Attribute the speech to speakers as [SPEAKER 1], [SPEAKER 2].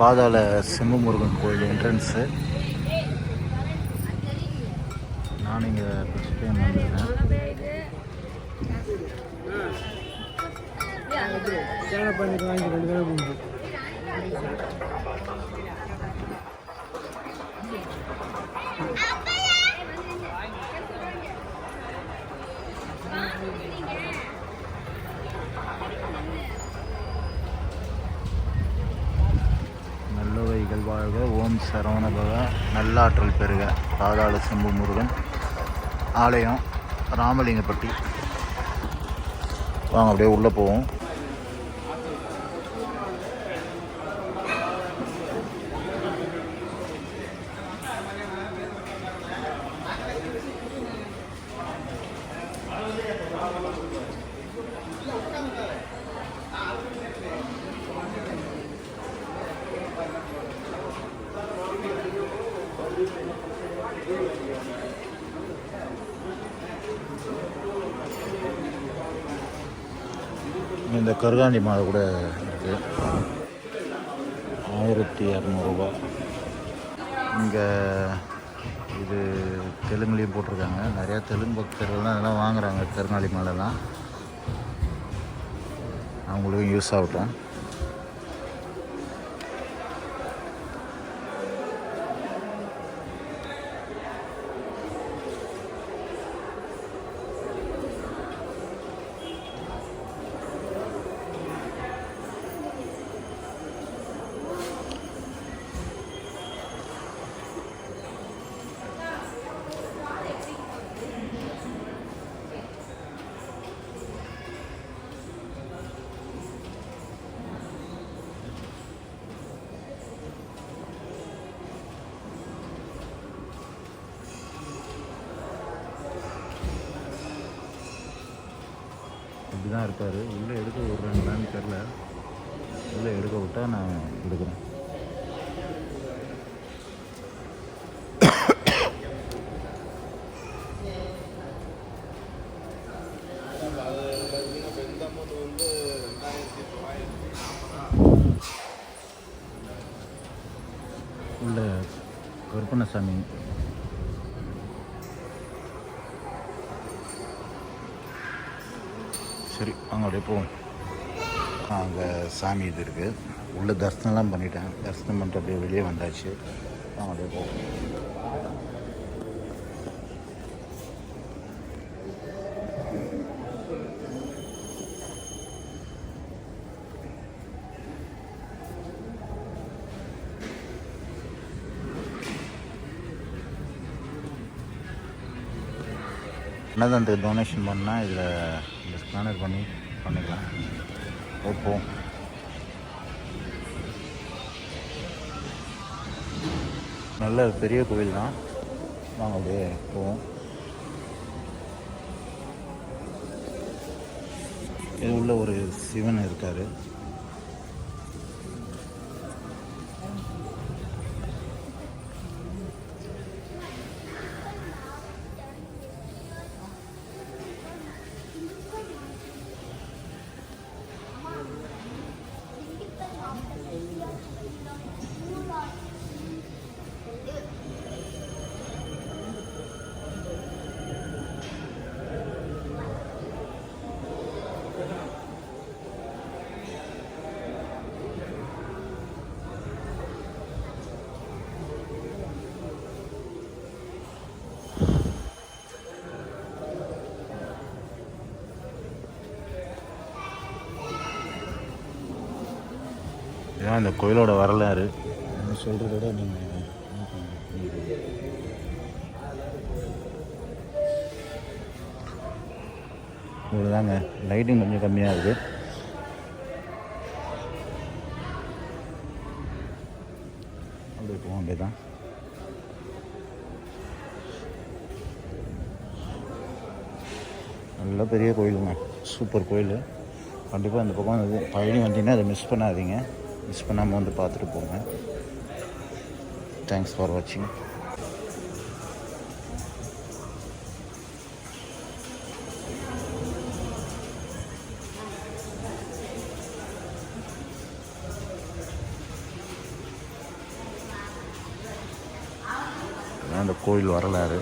[SPEAKER 1] பாதாள சிம்மமுருகன் கோயில் என்ட்ரன்ஸு நான் இங்கே ஃபஸ்ட் டைம் வந்திருக்கேன்
[SPEAKER 2] தேங்காய் வாங்கி
[SPEAKER 1] வாழ்க. ஓம் சரவணபவ. நல்லாற்றல் பெறுக பாதாள சிம்பு முருகன். ஆலயம் ராமலிங்கப்பட்டி. வாங்க அப்படியே உள்ளே போவோம். இந்த கருகாண்டி மாலை கூட இருக்குது ஆயிரத்தி இரநூறுபா இங்கே இது தெலுங்குலேயும் போட்டிருக்காங்க. நிறையா தெலுங்கு பக்தர்கள்லாம் இதெல்லாம் வாங்குகிறாங்க கருங்காலி மாலைலாம் அவங்களுக்கும் யூஸ் ஆகட்டும். இப்படி தான் இருக்கார் உள்ளே எடுக்க விட்றாங்களான்னு தெரில உள்ளே எடுக்க விட்டால் நான் எடுக்கிறேன். உள்ள கருப்பண்ணசாமி சரி அங்கே அப்படியே போவோம். அங்கே சாமி இது இருக்குது உள்ளே தரிசனம்லாம் பண்ணிட்டேன். தரிசனம் பண்ணிட்டு அப்படியே வெளியே வந்தாச்சு. அங்கே அப்படியே போவோம். அன்னதானத்துக்கு டொனேஷன் பண்ணால் இதில் இந்த ஸ்கேனர் பண்ணி பண்ணிக்கலாம். ஓப்போ நல்ல பெரிய கோவில் தான். வாங்க அப்படியே போவோம். இது உள்ள ஒரு சிவன் இருக்கார். இதான் இந்த கோயிலோட வரலாறு. என்ன சொல்கிறத விட நீங்கள் இவ்வளோதாங்க லைட்டிங் கொஞ்சம் கம்மியாக இருக்குது அப்படியே போவோம் அப்படியே தான் நல்ல பெரிய கோயிலுங்க. சூப்பர் கோயில். கண்டிப்பாக இந்த பக்கம் வந்து பழனி வந்தீங்கன்னா அதை மிஸ் பண்ணாதீங்க. மிஸ் பண்ணாமல் வந்து பார்த்துட்டு போங்க. தேங்க்ஸ் ஃபார் வாட்சிங் அந்த கோயில் வரலாறு